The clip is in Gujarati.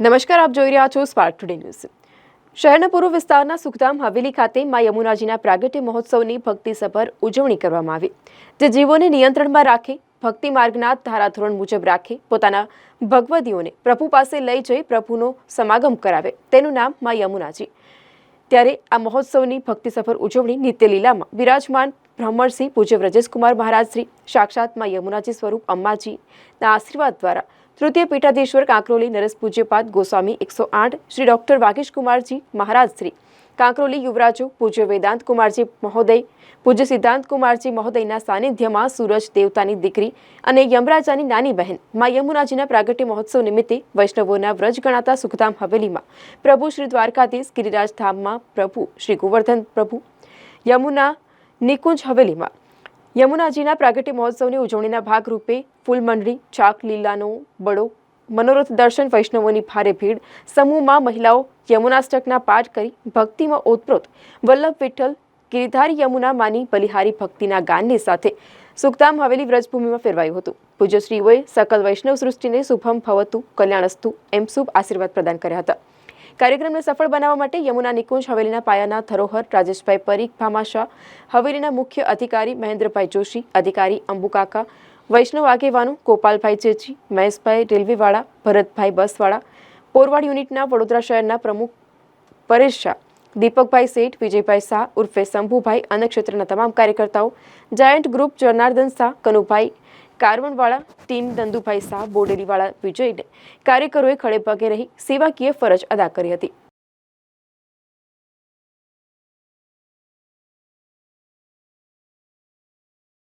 નમસ્કાર, આપ જોઈ રહ્યા છો સ્પાર્ક ટુડે ન્યૂઝ શહેરના પૂર્વ વિસ્તારના સુખધામ હવેલી ખાતે મા યમુનાજીના પ્રાગટ્ય મહોત્સવની ભક્તિસભર ઉજવણી કરવામાં આવી. જે જીવોને નિયંત્રણમાં રાખે, ભક્તિ માર્ગના ધારાધોરણ મુજબ રાખે, પોતાના ભગવદીઓને પ્રભુ પાસે લઈ જઈ પ્રભુનો સમાગમ કરાવે, તેનું નામ મા યમુનાજી. ત્યારે આ મહોત્સવની ભક્તિસભર ઉજવણી નિત્યલીલામાં વિરાજમાન બ્રહ્મણસિંહ પૂજ્ય વ્રજેશકુમાર મહારાજ શ્રી સાક્ષાત યમુનાજી સ્વરૂપ અંબાજીના આશીર્વાદ દ્વારા તૃતીય પીઠાધીશ્વર કાંકરોલી નરેશ પૂજ્યપાદ ગોસ્વામી એકસો આઠ શ્રી ડૉક્ટર વાગીશ કુમારજી મહારાજ શ્રી કાંકરોલી યુવરાજો પૂજ્ય વેદાંત કુમારજી મહોદય પૂજ્ય સિદ્ધાંત કુમારજી મહોદયના સાનિધ્યમાં સૂરજ દેવતાની દીકરી અને યમરાજાની નાની બહેન મા યમુનાજીના પ્રાગટ્ય મહોત્સવ નિમિત્તે વૈષ્ણવોના વ્રજ ગણાતા સુખધામ હવેલીમાં પ્રભુ શ્રી દ્વારકાધીશ ગિરિરાજ ધામમાં પ્રભુ શ્રી ગોવર્ધન પ્રભુ યમુના નિકુંજ હવેલીમાં. યમુનાજીના પ્રાગટ્ય મહોત્સવની ઉજવણીના ભાગરૂપે ફૂલમંડળી, ચાક લીલાનો બળો, મનોરથ દર્શન વૈષ્ણવોની ભારે ભીડ, સમૂહમાં મહિલાઓ યમુનાષ્ટકના પાઠ કરી ભક્તિમાં ઓતપ્રોત. વલ્લભ વિઠ્ઠલ ગિરિધારી યમુના માની બલિહારી ભક્તિના ગાનની સાથે સુખધામ હવેલી વ્રજભૂમિમાં ફેરવાયું હતું. પૂજ્યશ્રીઓએ સકલ વૈષ્ણવ સૃષ્ટિને શુભમ ભવતું, કલ્યાણસ્તુ એમ શુભ આશીર્વાદ પ્રદાન કર્યા હતા. કાર્યક્રમને સફળ બનાવવા માટે યમુના નિકુંજ, હવેલીના પાયાના ધરોહર, રાજેશભાઈ પરીખ ભામાશા હવેલીના મુખ્ય અધિકારી મહેન્દ્રભાઈ જોશી, અધિકારી અંબુકાકા, વૈષ્ણવ આગેવાનો ગોપાલભાઈ ચેચી મહેશભાઈ રેલવેવાળા, ભરતભાઈ બસવાળા, પોરવાડ યુનિટના વડોદરા શહેરના પ્રમુખ પરેશ શાહ, દીપકભાઈ શેઠ, વિજયભાઈ શાહ, ઉર્ફે શંભુભાઈ અન્ય ક્ષેત્રના તમામ કાર્યકર્તાઓ, જાયન્ટ ગ્રુપ જનાર્દન શાહ, કનુભાઈ કારવણવાળા ટીમ નંદુભાઈ શાહ, બોડેલીવાળા વિજયને કાર્યકરોએ ખડે પગે રહી સેવાકીય ફરજ અદા કરી હતી.